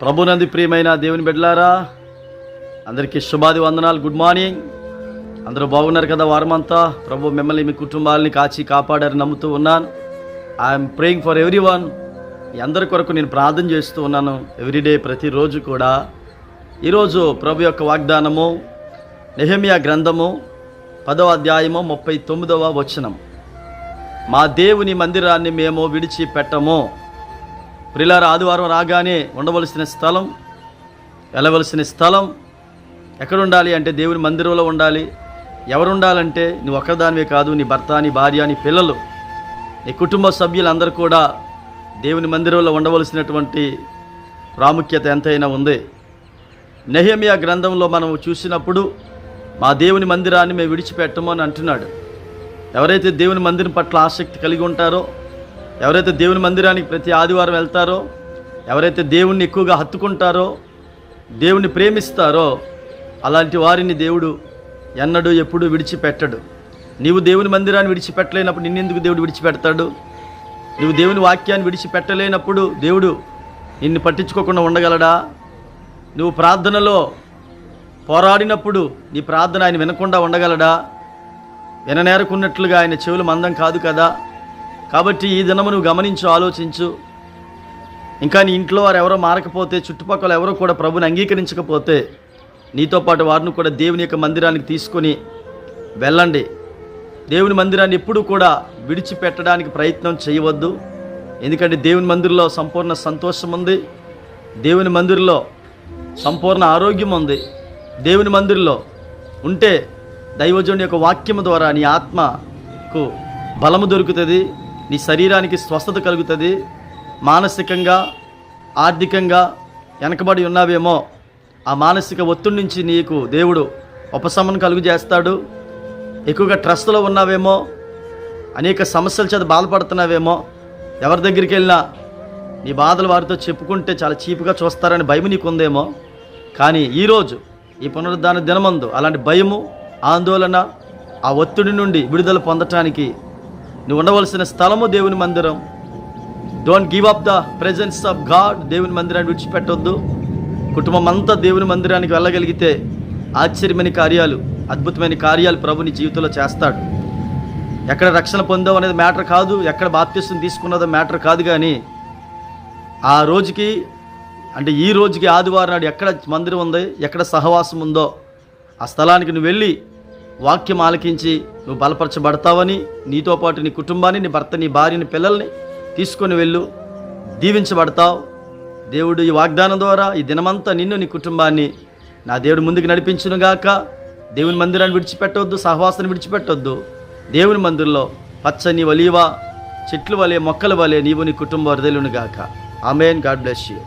ప్రభునంది ప్రియమైన దేవుని బిడ్డలారా అందరికీ శుభాది వందనాలు గుడ్ మార్నింగ్. అందరూ బాగున్నారు కదా వారమంతా? ప్రభు మిమ్మల్ని మీ కుటుంబాలని కాచి కాపాడారని నమ్ముతూ ఉన్నాను. I'm praying for everyone అందరి కొరకు నేను ప్రార్థన చేస్తూ ఉన్నాను ఎవ్రీడే ప్రతిరోజు కూడా. ఈరోజు ప్రభు యొక్క వాగ్దానము నెహమియా గ్రంథము పదవ అధ్యాయము ముప్పై తొమ్మిదవ వచనం. మా దేవుని మందిరాన్ని మేము విడిచిపెట్టము. ప్రిలార ఆదివారం రాగానే ఉండవలసిన స్థలం వెళ్ళవలసిన స్థలం ఎక్కడ ఉండాలి అంటే దేవుని మందిరంలో ఉండాలి. ఎవరు ఉండాలంటే నువ్వు ఒక్కదానివే కాదు నీ భర్త నీ భార్య నీ పిల్లలు నీ కుటుంబ సభ్యులందరూ కూడా దేవుని మందిరంలో ఉండవలసినటువంటి ప్రాముఖ్యత ఎంతైనా ఉంది. నెహమియా గ్రంథంలో మనం చూసినప్పుడు మా దేవుని మందిరాన్ని మేము విడిచిపెట్టము అని అంటున్నాడు. ఎవరైతే దేవుని మందిరం పట్ల ఆసక్తి కలిగి ఉంటారో ఎవరైతే దేవుని మందిరానికి ప్రతి ఆదివారం వెళ్తారో ఎవరైతే దేవుణ్ణి ఎక్కువగా హత్తుకుంటారో దేవుణ్ణి ప్రేమిస్తారో అలాంటి వారిని దేవుడు ఎన్నడూ ఎప్పుడూ విడిచిపెట్టడు. నీవు దేవుని మందిరాన్ని విడిచిపెట్టలేనప్పుడు నిన్నెందుకు దేవుడు విడిచిపెడతాడు? నువ్వు దేవుని వాక్యాన్ని విడిచిపెట్టలేనప్పుడు దేవుడు నిన్ను పట్టించుకోకుండా ఉండగలడా? నువ్వు ప్రార్థనలో పోరాడినప్పుడు నీ ప్రార్థన ఆయన వినకుండా ఉండగలడా? విననేరకున్నట్లుగా ఆయన చెవులు మందం కాదు కదా? కాబట్టి ఈ దినము నువ్వు గమనించు ఆలోచించు. ఇంకా నీ ఇంట్లో వారు ఎవరో మారకపోతే చుట్టుపక్కల ఎవరో కూడా ప్రభుని అంగీకరించకపోతే నీతో పాటు వారిని కూడా దేవుని యొక్క మందిరానికి తీసుకొని వెళ్ళండి. దేవుని మందిరాన్ని ఎప్పుడూ కూడా విడిచిపెట్టడానికి ప్రయత్నం చేయవద్దు. ఎందుకంటే దేవుని మందిరంలో సంపూర్ణ సంతోషం ఉంది. దేవుని మందిరంలో సంపూర్ణ ఆరోగ్యం ఉంది. దేవుని మందిరంలో ఉంటే దైవజుని యొక్క వాక్యము ద్వారా నీ ఆత్మకు బలము దొరుకుతుంది. నీ శరీరానికి స్వస్థత కలుగుతుంది. మానసికంగా ఆర్థికంగా వెనకబడి ఉన్నావేమో ఆ మానసిక ఒత్తిడి నుంచి నీకు దేవుడు ఉపశమనం కలుగు చేస్తాడు ఎక్కువగా ట్రస్ట్లో ఉన్నావేమో అనేక సమస్యల చేత బాధపడుతున్నావేమో ఎవరి దగ్గరికి వెళ్ళినా నీ బాధలు వారితో చెప్పుకుంటే చాలా చీపుగా చూస్తారని భయం నీకు ఉందేమో కానీ ఈరోజు ఈ పునరుద్ధాన దినమందు అలాంటి భయము ఆందోళన ఆ ఒత్తిడి నుండి విడుదల పొందటానికి నువ్వు ఉండవలసిన స్థలము దేవుని మందిరం. Don't give up the presence of God దేవుని మందిరాన్ని విడిచిపెట్టొద్దు. కుటుంబం అంతా దేవుని మందిరానికి వెళ్ళగలిగితే ఆశ్చర్యమైన కార్యాలు అద్భుతమైన కార్యాలు ప్రభుని జీవితంలో చేస్తాడు. ఎక్కడ రక్షణ పొందావు అనేది మ్యాటర్ కాదు ఎక్కడ బాప్తిస్తం తీసుకున్నదో మ్యాటర్ కాదు కానీ ఆ రోజుకి అంటే ఈ రోజుకి ఆదివారం నాడు ఎక్కడ మందిరం ఉంది ఎక్కడ సహవాసం ఉందో ఆ స్థలానికి నువ్వు వెళ్ళి వాక్యం ఆలకించి నువ్వు బలపరచబడతావని నీతో పాటు నీ కుటుంబాన్ని నీ భర్త నీ భార్యని పిల్లల్ని తీసుకొని వెళ్ళు. దీవించబడతావు. దేవుడు ఈ వాగ్దానం ద్వారా ఈ దినమంతా నిన్ను నీ కుటుంబాన్ని నా దేవుడు ముందుకు నడిపించునుగాక దేవుని మందిరాన్ని విడిచిపెట్టవద్దు సహవాసాన్ని విడిచిపెట్టొద్దు. దేవుని మందిరంలో పచ్చని వలీవా చెట్లు వలె మొక్కల వలె నీవు నీ కుటుంబ వరదలునుగాక ఆమెన్. God bless you.